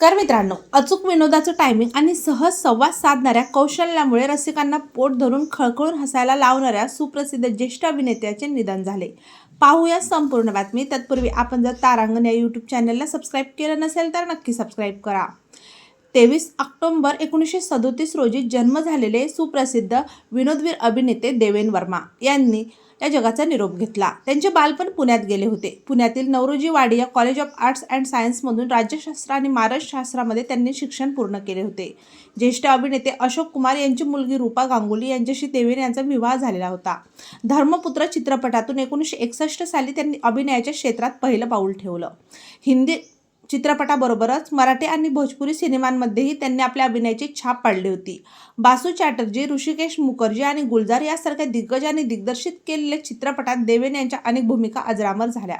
कर मित्रांनो अचूक विनोदाचं टायमिंग आणि सहज संवाद साधणाऱ्या कौशल्यामुळे रसिकांना पोट धरून खळखळून हसायला लावणाऱ्या सुप्रसिद्ध ज्येष्ठ अभिनेत्याचे निधन झाले. पाहूया संपूर्ण बातमी. तत्पूर्वी आपण जर तारांगण या यूट्यूब चॅनलला सबस्क्राईब केलं नसेल तर नक्की सबस्क्राईब करा. तेवीस ऑक्टोंबर एकोणीसशे सदोतीस रोजी जन्म झालेले सुप्रसिद्ध विनोदवीर अभिनेते देवेन वर्मा यांनी या जगाचा निरोप घेतला. त्यांचे बालपण पुण्यात गेले होते. पुण्यातील Nowrosjee Wadia college of arts and सायन्समधून राज्यशास्त्र आणि महाराष्ट्रशास्त्रामध्ये त्यांनी शिक्षण पूर्ण केले होते. ज्येष्ठ अभिनेते अशोक कुमार यांची मुलगी रूपा गांगुली यांच्याशी देवेन यांचा विवाह झालेला होता. धर्मपुत्र चित्रपटातून एकोणीसशे एकसष्ट साली त्यांनी अभिनयाच्या क्षेत्रात पहिलं पाऊल ठेवलं. हिंदी चित्रपटाबरोबरच मराठी आणि भोजपुरी सिनेमांमध्येही त्यांनी आपल्या अभिनयाची छाप पाडली होती. बासू चॅटर्जी ऋषिकेश मुखर्जी आणि गुलजार यासारख्या दिग्गजांनी दिग्दर्शित केलेल्या चित्रपटात देवेन यांच्या अनेक भूमिका अजरामर झाल्या.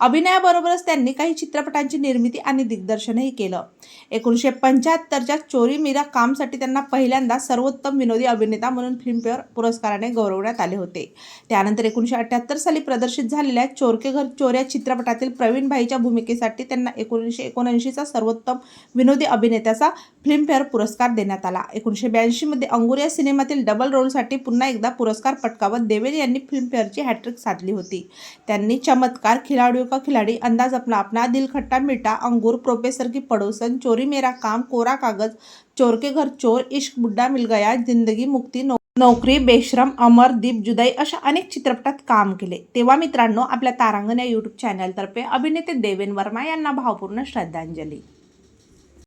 अभिनयाबरोबरच त्यांनी काही चित्रपटांची निर्मिती आणि दिग्दर्शनही केलं. एकोणीसशे पंच्याहत्तरच्या चोरी मीरा कामसाठी त्यांना पहिल्यांदा सर्वोत्तम विनोदी अभिनेता म्हणून फिल्मफेअर पुरस्काराने गौरवण्यात आले होते. त्यानंतर एकोणीसशे अठ्ठ्याहत्तर साली प्रदर्शित झालेल्या चोरके घर चोर या चित्रपटातील प्रवीणभाईच्या भूमिकेसाठी त्यांना एकोणीसशे एकोणऐंशीचा सर्वोत्तम विनोदी अभिनेत्याचा फिल्मफेअर पुरस्कार देण्यात आला. एकोणीसशे ब्याऐंशीमध्ये अंगुरिया या सिनेमातील डबल रोलसाठी पुन्हा एकदा पुरस्कार पटकावत देवेन यांनी फिल्मफेअरची हॅट्रिक साधली होती. त्यांनी चमत्कार खिलाडू का खिलाडी? अंदाज अपना अपना. दिल खट्टा मिठा अंगूर प्रोफेसर की पड़ोसन चोरी मेरा काम कोरा कागज चोर के घर चोर इश्क बुड्ढा मिल गया जिंदगी मुक्ती नो नोकरी बेश्रम अमर दीप जुदाई अशा अनेक चित्रपटात काम केले. तेव्हा मित्रांनो आपल्या तारांगण या यूट्यूब चॅनलतर्फे अभिनेते देवेन वर्मा यांना भावपूर्ण श्रद्धांजली.